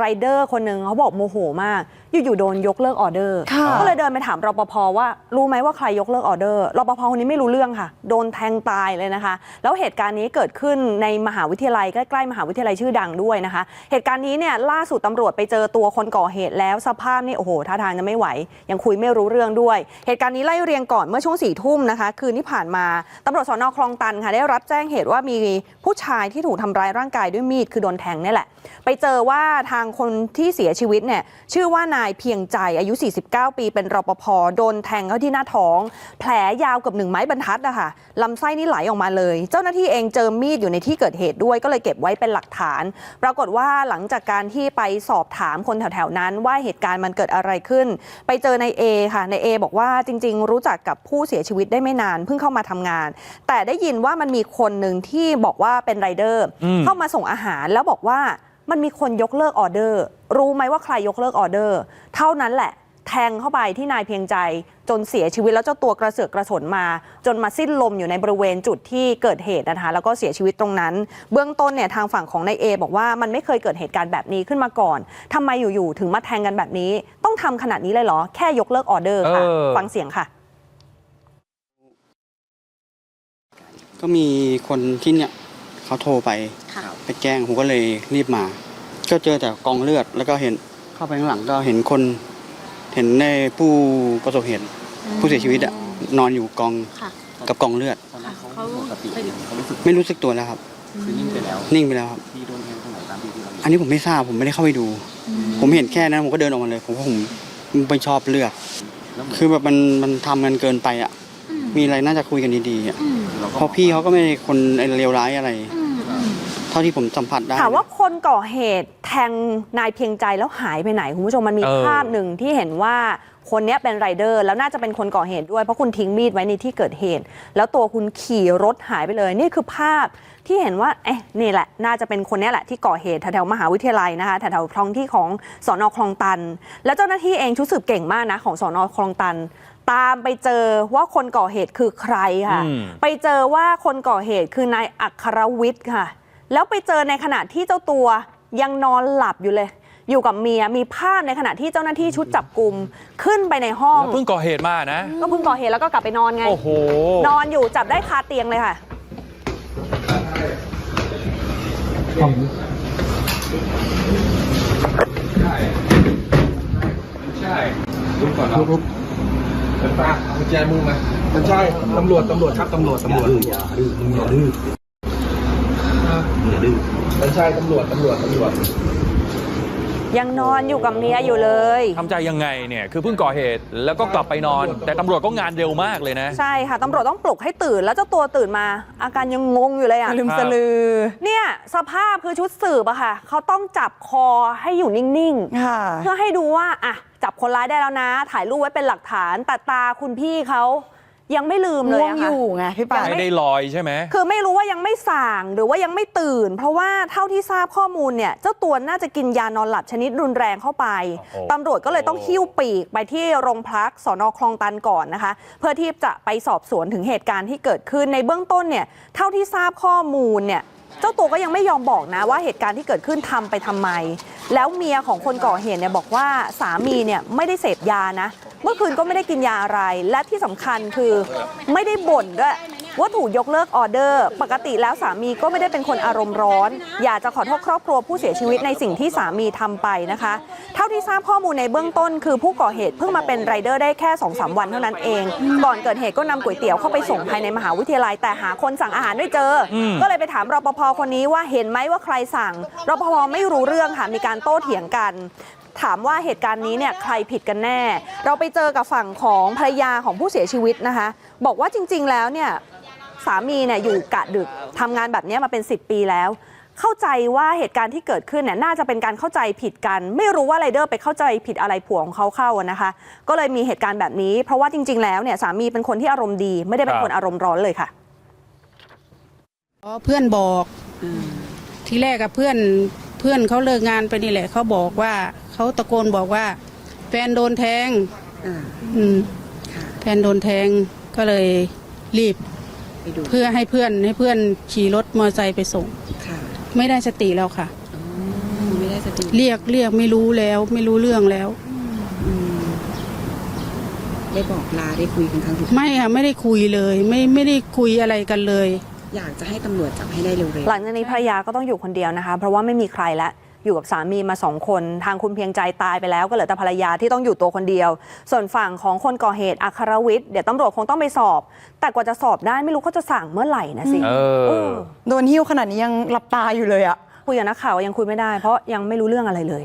ไรเดอร์คนหนึ่งเขาบอกโมโหมาก อยู่ๆโดนยกเลิกออเดอร์ค่ะก็เลยเดินไปถามรปภว่า รู้ไหมว่าใครยกเลิกออเดอร์รปภคนนี้ไม่รู้เรื่องค่ะ โดนแทงตายเลยนะคะ แล้วเหตุการณ์นี้เกิดขึ้นในมหาวิทยาลัยใกล้ๆมหาวิทยาลัยชื่อดังด้วยนะคะ เหตุการณ์นี้เนี่ยล่าสุดตำรวจไปเจอตัวคนก่อเหตุแล้วสภาพนี่โอ้โหท่าทางจะไม่ไหว ยังคุยไม่รู้เรื่องด้วย เหตุการณ์นี้ไล่เรียงก่อนเมื่อช่วงสี่ทุ่มนะคะคืนที่ผ่านมาตำรวจสนคลองตันค่ะได้รับแจ้งเหตุว่ามีผู้ชายที่ถูกทำร้ายร่างกายด้วยมีดคือโดนแทงเนี่ยแหละ ไปเจอว่าทางคนที่เสียชีวิตเนี่ยชื่อว่านายเพียงใจอายุ 49 ปีเป็นรปภโดนแทงเข้าที่หน้าท้อง แผลยาวเกือบหนึ่งไม้บรรทัดอะค่ะลำไส้นี่ไหลออกมาเลย เจ้าหน้าที่เองเจอมีดอยู่ในที่เกิดเหตุด้วยก็เลยเก็บไว้เป็นหลักฐาน ปรากฏว่าหลังจากการที่ไปสอบถามคนแถวๆนั้น ว่าเหตุการณ์มันเกิดอะไรขึ้น ไปเจอนายเอค่ะนายเอบอกว่าจริง ๆ รู้จักกับผู้เสียชีวิตได้ไม่นานเพิ่งเข้ามาทำงาน แต่ได้ยินว่ามันมีคนหนึ่งที่บอกว่าเป็นไรเดอร์อืมเข้ามาส่งอาหารแล้วบอกว่า มันมีคนยกเลิกออเดอร์ รู้ไหมว่าใครยกเลิกออเดอร์ เท่านั้นแหละ แทงเข้าไปที่นายเพียงใจจนเสียชีวิตแล้วเจ้าตัวกระเสือกกระสนมา จนมาสิ้นลมอยู่ในบริเวณจุดที่เกิดเหตุนะคะแล้วก็เสียชีวิตตรงนั้น เบื้องต้นเนี่ยทางฝั่งของนายเอบอกว่ามันไม่เคยเกิดเหตุการณ์แบบนี้ขึ้นมาก่อนทำไมอยู่ๆถึงมาแทงกันแบบนี้ ต้องทำขนาดนี้เลยเหรอ แค่ยกเลิกออเดอร์ค่ะเออฟังเสียงค่ะ ก็มีคนที่เนี่ยเขาโทรไปค่ะ ไปแจ้งผมก็เลยรีบมา ก็เจอแต่กองเลือด แล้วก็เห็นเข้าไปข้างหลังก็เห็นคน เห็นในผู้ประสบเหตุผู้เสียชีวิตอะนอนอยู่กองค่ะ กับกองเลือด ตอนนั้นเขาเขาหมดสติยังเขารู้สึกไม่รู้สึกตัวแล้วครับ คือนิ่งไปแล้วนิ่งไปแล้วครับ ที่โดนแทงตรงไหนตามที่เราเห็นอันนี้ผมไม่ทราบผมไม่ได้เข้าไปดู ผมเห็นแค่นั้นผมก็เดินออกมาเลย ผมว่าผมไม่ชอบเลือดแล้วเหมือนคือแบบมันมันทำกันเกินไปอะมีอะไรน่าจะคุยกันดีๆอะเราก็เพราะพี่เขาก็ไม่ใช่คนเลวร้ายอะไรเท่าที่ผมสัมผัสได้ถามว่าคนก่อเหตุแทงนายเพียงใจแล้วหายไปไหน คุณผู้ชมมันมีเออภาพหนึ่งที่เห็นว่าคนเนี้ยเป็นไรเดอร์ แล้วน่าจะเป็นคนก่อเหตุด้วยเพราะคุณทิ้งมีดไว้ในที่เกิดเหตุ แล้วตัวคุณขี่รถหายไปเลย นี่คือภาพที่เห็นว่าเอ๊ะนี่แหละ น่าจะเป็นคนเนี้ยแหละที่ก่อเหตุแถวๆมหาวิทยาลัยนะคะแถวๆท้องที่ของสอนอคลองตัน แล้วเจ้าหน้าที่เองชุดสืบเก่งมากนะของสอนอคลองตันตามไปเจอว่าคนก่อเหตุคือใครค่ะอืมไปเจอว่าคนก่อเหตุคือนายอัครวิทย์ค่ะ แล้วไปเจอในขณะที่เจ้าตัวยังนอนหลับอยู่เลย อยู่กับเมียมีภาพในขณะที่เจ้าหน้าที่ชุดจับกลุ่มขึ้นไปในห้อง แล้วเพิ่งก่อเหตุมานะ ก็เพิ่งก่อเหตุแล้วก็กลับไปนอนไง โอ้โห นอนอยู่จับได้คาเตียงเลยค่ะลุกก่อนลุกลุกเป็นป้ากุญแจมือมามันใช่ตำรวจตำรวจครับตำรวจตำรวจอย่าดื้ออย่าดื้อ อย่าดื้อมันใช่ตำรวจตำรวจตำรวจยังนอนอยู่กับเมียอยู่เลย ทำใจยังไงเนี่ยคือเพิ่งก่อเหตุแล้วก็กลับไปนอน แต่ตำรวจก็งานเร็วมากเลยนะ ใช่ค่ะตำรวจต้องปลุกให้ตื่น แล้วเจ้าตัวตื่นมา อาการยังงงอยู่เลยอะสลึมสลือ เนี่ยสภาพคือชุดสืบอะค่ะเขาต้องจับคอให้อยู่นิ่งๆค่ะเพื่อให้ดูว่าอะจับคนร้ายได้แล้วนะ ถ่ายรูปไว้เป็นหลักฐานแต่ตาคุณพี่เขา ยังไม่ลืมเลยง่วงอะอค่ะ ยู่ไงพี่ปา ไม่ได้ลอยใช่ไหม คือไม่รู้ว่ายังไม่ส่างหรือว่ายังไม่ตื่น เพราะว่าเท่าที่ทราบข้อมูลเนี่ย เจ้าตัวน่าจะกินยานอนหลับชนิดรุนแรงเข้าไปโอ้โห ตำรวจก็เลยต้องหิ้วปีกไปที่โรงพักสอนอคลองตันก่อนนะคะ เพื่อที่จะไปสอบสวนถึงเหตุการณ์ที่เกิดขึ้นในเบื้องต้นเนี่ยเท่าที่ทราบข้อมูลเนี่ยเจ้าตัวก็ยังไม่ยอมบอกนะว่าเหตุการณ์ที่เกิดขึ้นทำไปทำไม แล้วเมียของคนก่อเหตุเนี่ยบอกว่าสามีเนี่ยไม่ได้เสพยานะ เมื่อคืนก็ไม่ได้กินยาอะไร และที่สำคัญคือไม่ได้บ่นด้วยว่าถูกยกเลิกออเดอร์ ปกติแล้วสามีก็ไม่ได้เป็นคนอารมณ์ร้อน อยากจะขอโทษครอบครัวผู้เสียชีวิตในสิ่งที่สามีทำไปนะคะ เท่าที่ทราบข้อมูลในเบื้องต้น คือผู้ก่อเหตุเพิ่งมาเป็นไรเดอร์ได้แค่2อสวันเท่านั้นเอง ก่อนเกิดเหตุก็นำก๋วยเตี๋ยวเข้าไปส่งภายในมหาวิทยาลัยแต่หาคนสั่งอาหารไม่เจออมก็เลยไปถามรปภคนนี้ว่าเห็นไหมว่าใครสั่งรปภไม่รู้เรื่องค่ะมีการโต้เถียงกัน ถามว่าเหตุการณ์นี้เนี่ยใครผิดกันแน่ เราไปเจอกับฝั่งของภรรยาของผู้เสียชีวิตนะคะ บอกว่าจริง ๆ แล้วเนี่ยสามีเนี่ยอยู่กะดึกทำงานแบบนี้มาเป็น 10 ปีแล้ว เข้าใจว่าเหตุการณ์ที่เกิดขึ้นเนี่ยน่าจะเป็นการเข้าใจผิดกัน ไม่รู้ว่าไรเดอร์ไปเข้าใจผิดอะไรผัวของเขาเข้าอะนะคะ ก็เลยมีเหตุการณ์แบบนี้ เพราะว่าจริง ๆ แล้วเนี่ยสามีเป็นคนที่อารมณ์ดีไม่ได้เป็นครับคนอารมณ์ร้อนเลยค่ะอ๋อเพื่อนบอกทีแรกกับเพื่อนเพื่อนเขาเลิกงานไปนี่แหละเขาบอกว่าเขาตะโกนบอกว่า แฟนโดนแทงอืมแฟนโดนแทงก็เลยรีบเพื่อให้เพื่อนให้เพื่อนขี่รถมอเตอร์ไซค์ไปส่ง ค่ะไม่ได้สติแล้วค่ะไม่ได้สติเรียกเรียกไม่รู้แล้วไม่รู้เรื่องแล้ว อืมได้บอกลาได้คุยกันครั้งสุดท้ายไม่ค่ะไม่ได้คุยเลย ไม่ไม่ได้คุยอะไรกันเลย อยากจะให้ตำรวจจับให้ได้เร็วหลังจากนี้ภรรยาก็ต้องอยู่คนเดียวนะคะ เพราะว่าไม่มีใครแล้วอยู่กับสามีมาสองคน ทางคุณเพียงใจตายไปแล้ว ก็เหลือแต่ภรรยาที่ต้องอยู่ตัวคนเดียว ส่วนฝั่งของคนก่อเหตุอัครวิทย์เดี๋ยวตำรวจคงต้องไปสอบ แต่กว่าจะสอบได้ไม่รู้เขาจะสั่งเมื่อไหร่นะสิเอเอออโดนหิ้วขนาดนี้ยังหลับตาอยู่เลยอะคุยกับนักข่าวยังคุยไม่ได้เพราะยังไม่รู้เรื่องอะไรเลย